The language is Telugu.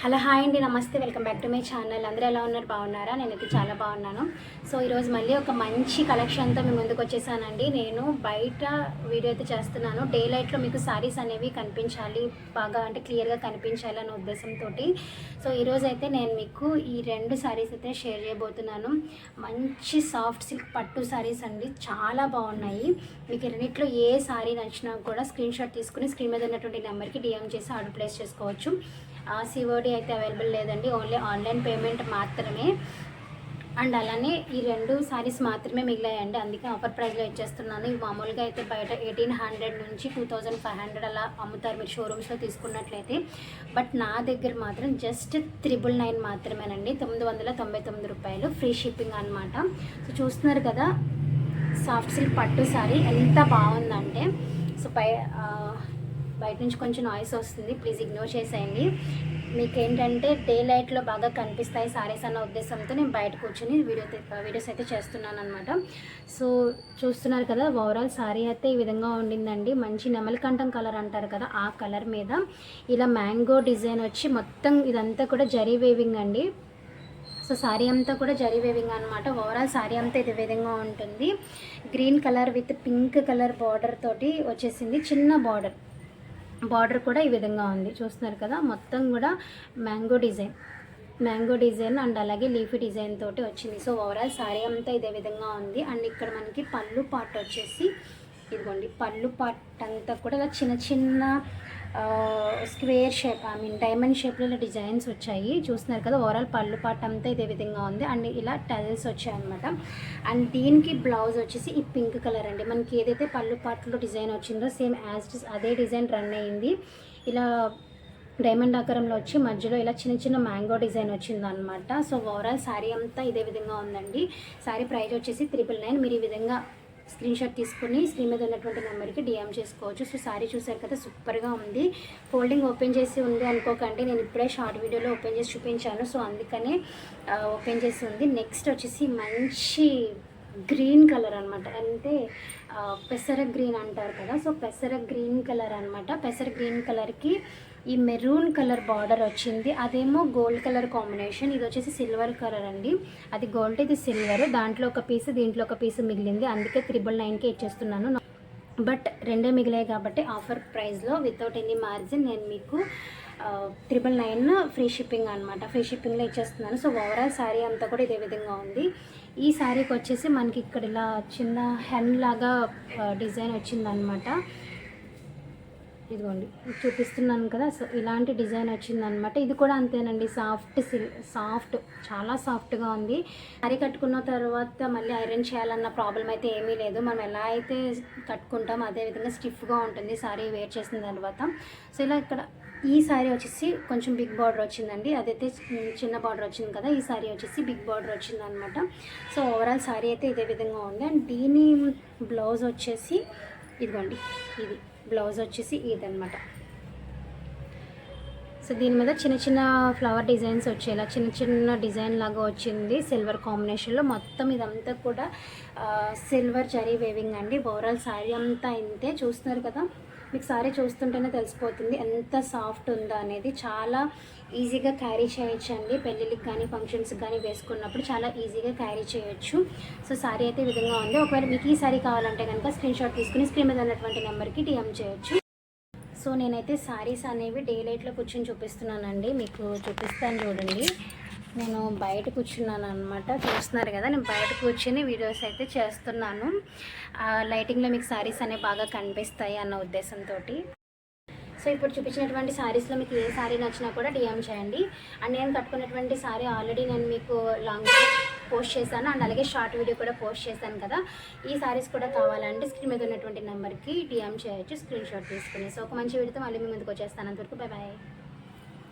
హలో హాయ్ అండి నమస్తే welcome back to my channel. అందరూ ఎలా ఉన్నారు? బాగున్నారా? నేనైతే చాలా బాగున్నాను. సో ఈరోజు మళ్ళీ ఒక మంచి కలెక్షన్తో మీ ముందుకు వచ్చేసానండి. నేను బయట వీడియో అయితే చేస్తున్నాను. డే లైట్లో మీకు సారీస్ అనేవి కనిపించాలి బాగా అంటే క్లియర్గా కనిపించాలి అనే ఉద్దేశంతో సో ఈరోజు అయితే నేను మీకు ఈ రెండు సారీస్ అయితే షేర్ చేయబోతున్నాను. మంచి సాఫ్ట్ సిల్క్ పట్టు శారీస్ అండి. చాలా బాగున్నాయి. మీకు రెండిట్లో ఏ శారీ నచ్చినా కూడా స్క్రీన్ షాట్ తీసుకుని స్క్రీన్ మీద ఉన్నటువంటి నెంబర్కి డిఎం చేసి ఆర్డర్ ప్లేస్ చేసుకోవచ్చు. సిఓడి అయితే అవైలబుల్ లేదండి. ఓన్లీ ఆన్లైన్ పేమెంట్ మాత్రమే. అండ్ అలానే ఈ రెండు సారీస్ మాత్రమే మిగిలాయండి. అందుకే ఆఫర్ ప్రైస్లో ఇచ్చేస్తున్నాను. ఇవి మామూలుగా అయితే బయట ఎయిటీన్ హండ్రెడ్ నుంచి టూ థౌజండ్ ఫైవ్ హండ్రెడ్ అలా అమ్ముతారు మీరు షోరూమ్స్లో తీసుకున్నట్లయితే. బట్ నా దగ్గర మాత్రం జస్ట్ త్రిబుల్ నైన్ మాత్రమేనండి. తొమ్మిది వందల తొంభై తొమ్మిది రూపాయలు ఫ్రీ షిప్పింగ్ అనమాట సో చూస్తున్నారు కదా సాఫ్ట్ సిల్క్ పట్టు సారీ ఎంత బాగుందంటే. సో పై బయట నుంచి కొంచెం నాయిస్ వస్తుంది. ప్లీజ్ ఇగ్నోర్ చేసేయండి. మీకు ఏంటంటే డే లైట్లో బాగా కనిపిస్తాయి సారీస్ అన్న ఉద్దేశంతో నేను బయట కూర్చొని వీడియో వీడియోస్ అయితే చేస్తున్నాను అనమాట సో చూస్తున్నారు కదా ఓవరాల్ సారీ అయితే ఈ విధంగా ఉండిందండి. మంచి నెమలికంఠం కలర్ అంటారు కదా ఆ కలర్ మీద. ఇలా మ్యాంగో డిజైన్ వచ్చి మొత్తం ఇదంతా కూడా జరీ వేవింగ్ అండి. సో శారీ అంతా కూడా జరీ వేవింగ్ అనమాట ఓవరాల్ శారీ అంతా ఇది విధంగా ఉంటుంది. Green colour with pink colour border తోటి వచ్చేసింది. చిన్న బార్డర్ బార్డర్ కూడా ఈ విధంగా ఉంది. చూస్తున్నారు కదా మొత్తం కూడా mango design. Mango design and అలాగే లీఫీ డిజైన్ తోటి వచ్చింది. సో ఓవరాల్ శారీ అంతా ఇదే విధంగా ఉంది. అండ్ ఇక్కడ మనకి పళ్ళు పార్ట్ వచ్చేసి ఇదిగోండి పళ్ళు పార్ట్ అంతా కూడా ఇలా చిన్న చిన్న square shape I mean diamond షేప్లో ఇలా డిజైన్స్ వచ్చాయి. చూస్తున్నారు కదా ఓవరాల్ పళ్ళు పార్ట్ అంతా ఇదే విధంగా ఉంది. అండ్ ఇలా టెల్స్ వచ్చాయి అనమాట అండ్ దీనికి బ్లౌజ్ వచ్చేసి ఈ పింక్ కలర్ అండి. మనకి ఏదైతే పళ్ళు పాటలో డిజైన్ వచ్చిందో సేమ్ యాజ్ అదే డిజైన్ రన్ అయ్యింది ఇలా డైమండ్ ఆకారంలో వచ్చి మధ్యలో ఇలా చిన్న చిన్న మ్యాంగో డిజైన్ వచ్చిందనమాట సో ఓవరాల్ శారీ అంతా ఇదే విధంగా ఉందండి. శారీ ప్రైస్ వచ్చేసి త్రిపుల్ నైన్. మీరు ఈ విధంగా స్క్రీన్ షాట్ తీసుకుని స్క్రీన్ మీద ఉన్నటువంటి నెంబర్కి డిఎం చేసుకోవచ్చు. సో శారీ చూసారు కదా సూపర్గా ఉంది. ఫోల్డింగ్ ఓపెన్ చేసి ఉంది అనుకోకండి. నేను ఇప్పుడే షార్ట్ వీడియోలో ఓపెన్ చేసి చూపించాను. సో అందుకనే ఓపెన్ చేసి ఉంది. నెక్స్ట్ వచ్చేసి మంచి గ్రీన్ కలర్ అనమాట అంటే పెసర గ్రీన్ అంటారు కదా సో పెసర గ్రీన్ కలర్ అనమాట పెసర గ్రీన్ కలర్కి ఈ మెరూన్ కలర్ బార్డర్ వచ్చింది. అదేమో గోల్డ్ కలర్ కాంబినేషన్. ఇది వచ్చేసి సిల్వర్ కలర్ అండి. అది గోల్డ్ ఇది సిల్వర్. దాంట్లో ఒక పీస్ దీంట్లో ఒక పీస్ మిగిలింది. అందుకే త్రిబుల్ నైన్కి ఇచ్చేస్తున్నాను. బట్ రెండే మిగిలాయి కాబట్టి ఆఫర్ ప్రైస్లో వితౌట్ ఎనీ మార్జిన్ నేను మీకు త్రిబుల్ నైన్ ఫ్రీ షిప్పింగ్ అనమాట ఫ్రీ షిప్పింగ్లో ఇచ్చేస్తున్నాను. సో ఓవరాల్ శారీ అంతా కూడా ఇదే విధంగా ఉంది. ఈ శారీకి వచ్చేసి మనకి ఇక్కడ ఇలా చిన్న హెన్ లాగా డిజైన్ వచ్చిందనమాట ఇదిగోండి చూపిస్తున్నాను కదా సో ఇలాంటి డిజైన్ వచ్చిందనమాట. ఇది కూడా అంతేనండి సాఫ్ట్ సిల్ సాఫ్ట్ చాలా సాఫ్ట్గా ఉంది. సారీ కట్టుకున్న తర్వాత మళ్ళీ ఐరన్ చేయాలన్న ప్రాబ్లం అయితే ఏమీ లేదు. మనం ఎలా అయితే కట్టుకుంటాం అదే విధంగా స్టిఫ్గా ఉంటుంది సారీ వేర్ చేసిన తర్వాత. సో ఇలా ఇక్కడ ఈ సారీ వచ్చేసి కొంచెం బిగ్ బార్డర్ వచ్చిందండి. అదైతే చిన్న బార్డర్ వచ్చింది కదా ఈ సారీ వచ్చేసి బిగ్ బార్డర్ వచ్చిందనమాట. సో ఓవరాల్ సారీ అయితే ఇదే విధంగా ఉంది. అండ్ దీని బ్లౌజ్ వచ్చేసి ఇదిగోండి ఇది. బ్లౌజ్ వచ్చేసి ఇదనమాట సో దీని మీద చిన్న చిన్న ఫ్లవర్ డిజైన్స్ వచ్చేలా చిన్న చిన్న డిజైన్ లాగా వచ్చింది సిల్వర్ కాంబినేషన్లో మొత్తం ఇదంతా కూడా సిల్వర్ జరీ వేవింగ్ అండి. ఓవరాల్ శారీ అంతా ఇంతే. చూస్తున్నారు కదా? మీకు సారీ చూస్తుంటేనే తెలిసిపోతుంది. ఎంత సాఫ్ట్ ఉందా అనేది చాలా ఈజీగా క్యారీ చేయొచ్చు అండి పెళ్ళిళ్ళకి కానీ ఫంక్షన్స్కి కానీ వేసుకున్నప్పుడు చాలా ఈజీగా క్యారీ చేయొచ్చు. సో సారీ అయితే ఈ విధంగా ఉంది. ఒకవేళ మీకు ఈ సారీ కావాలంటే కనుక స్క్రీన్ షాట్ తీసుకుని స్క్రీన్ మీద ఉన్నటువంటి నెంబర్కి డిఎం చేయొచ్చు. సో నేనైతే సారీస్ అనేవి డే లైట్లో కూర్చొని చూపిస్తున్నానండి. మీకు చూపిస్తాను చూడండి. నేను బయట కూర్చున్నాను అనమాట చూస్తున్నారు కదా నేను బయట కూర్చొని వీడియోస్ అయితే చేస్తున్నాను. లైటింగ్లో మీకు సారీస్ అనేవి బాగా కనిపిస్తాయి అన్న ఉద్దేశంతో సో ఇప్పుడు చూపించినటువంటి సారీస్లో మీకు ఏ శారీ నచ్చినా కూడా డిఎం చేయండి. అండ్ నేను కట్టుకున్నటువంటి సారీ ఆల్రెడీ నేను మీకు లాంగ్ పోస్ట్ చేశాను. అండ్ అలాగే షార్ట్ వీడియో కూడా పోస్ట్ చేశాను కదా. ఈ సారీస్ కూడా కావాలంటే స్క్రీన్ మీద ఉన్నటువంటి నెంబర్కి డిఎం చేయొచ్చు స్క్రీన్ షాట్ తీసుకుని. సో ఒక మంచి వీడియోతో మళ్ళీ మీ ముందుకు వచ్చేస్తాను. అంతవరకు బాయ్ బాయ్